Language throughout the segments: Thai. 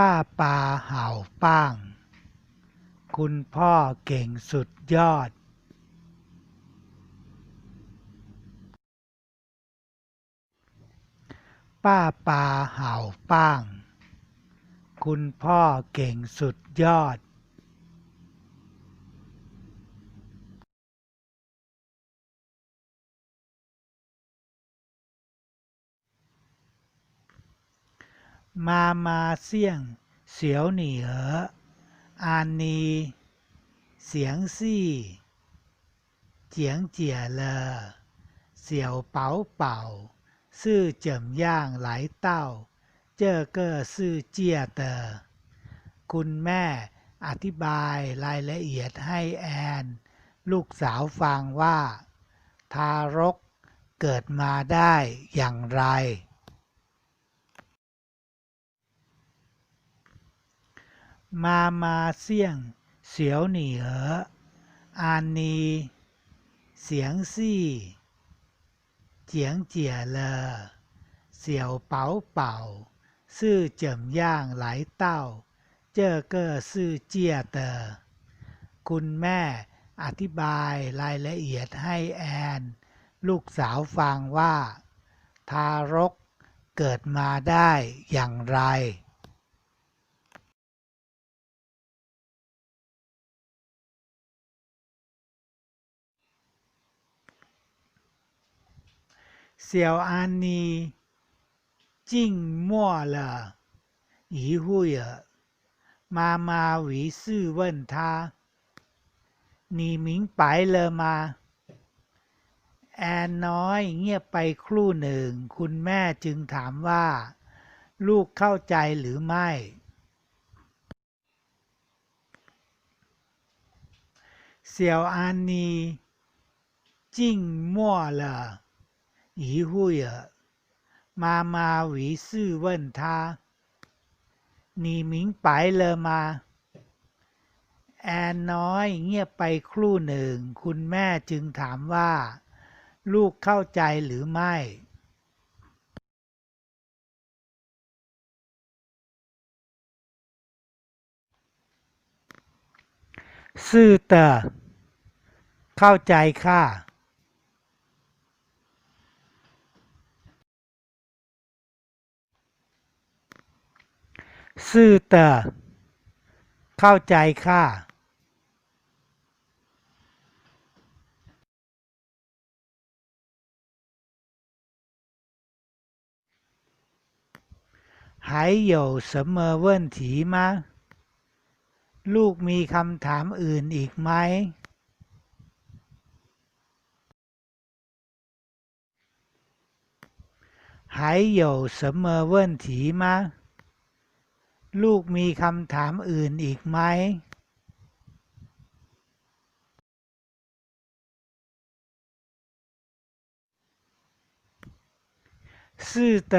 ป้าปาเห่าป้าง คุณพ่อเก่งสุดยอดป้าปาเห่าป้าง คุณพ่อเก่งสุดยอด มามาเสี่ยง เสียวหนีเหออานนี เสียงซี่ เจียงเจียเลอ เสี่ยวเป๋าเป่า ซื่อเจิมย่างไหลเต้า เจ้อเก้อซื่อเจียเตอ คุณแม่อธิบายรายละเอียดให้แอน ลูกสาวฟังว่า ทารกเกิดมาได้อย่างไร มามาเสี่ยง เสียวหนีเหออานนีเสียงซี่เจียงเจียเลอเสี่ยวเป๋าเป่า ซื่อเจิมย่างไหลเต้า เจ้อเก้อซื่อเจียเตอ คุณแม่อธิบายรายละเอียดให้แอน ลูกสาวฟังว่า ทารกเกิดมาได้อย่างไร เสี่ยว安妮静默了一会儿，妈妈于是问她：“你明白了吗？”แอนน้อยเงียบไปครู่หนึ่ง คุณแม่จึงถามว่า ลูกเข้าใจหรือไม่ เสี่ยวอันนี静默了 一会儿，妈妈于是问他：“你明白了吗？”แอนน้อยเงียบไปครู่หนึ่ง คุณแม่จึงถามว่า ลูกเข้าใจหรือไม่ ซื่อเตอเข้าใจค่ะ ซื่อเตอเข้าใจค่ะ 还有什么问题吗ลูกมีคำถามอื่นอีกไหม 还有什么问题吗 ลูกมีคำถามอื่นอีกไหม 是的，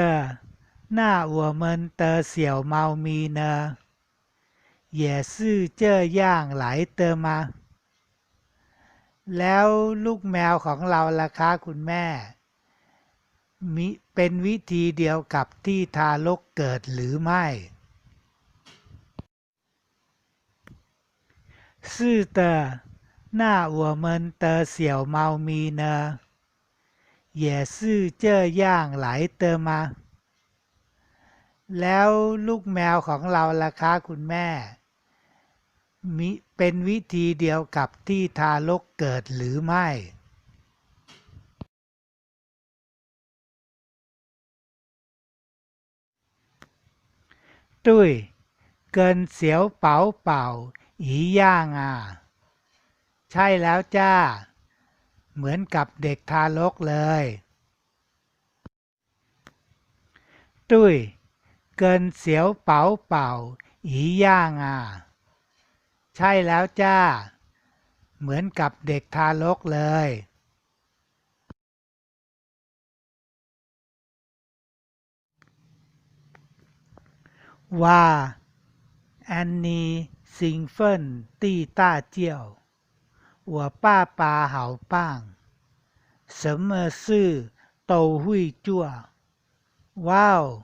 那我们的小猫咪呢？也是这样来的吗？แล้วลูกแมวของเราล่ะคะคุณแม่ มิเป็นวิธีเดียวกับที่ทารกเกิดหรือไม่ 是的，那我们的小猫咪呢？也是这样来的吗？แล้วลูกแมวของเราล่ะคะคุณแม่ มิเป็นวิธีเดียวกับที่ทารกเกิดหรือไม่ ตุ้ยเกินเสียวเป๋าเป่า อีย่างอะใช่แล้วจ้า เหมือนกับเด็กทารกเลย ตุ้ย เกินเสียวเป๋าเป่า อีย่างอะใช่แล้วจ้า เหมือนกับเด็กทารกเลยว่า安妮兴奋地大叫：“我爸爸好棒，什么事都会做！”哇哦！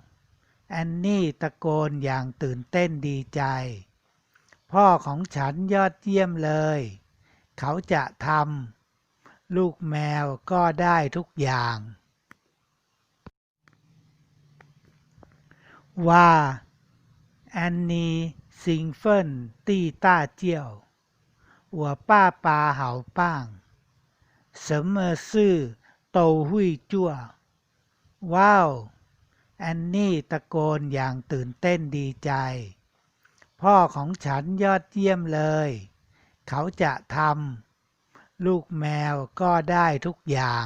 แอนนี่ตะโกนอย่างตื่นเต้นดีใจ พ่อของฉันยอดเยี่ยมเลย เขาจะทำลูกแมวก็ได้ทุกอย่าง ว่าแอนนี่ สิงเฟินตี้ต้าเจียว我爸爸好棒什么事都会做ว้าว แอนนี่ตะโกนอย่างตื่นเต้นดีใจ พ่อของฉันยอดเยี่ยมเลย เขาจะทำลูกแมวก็ได้ทุกอย่าง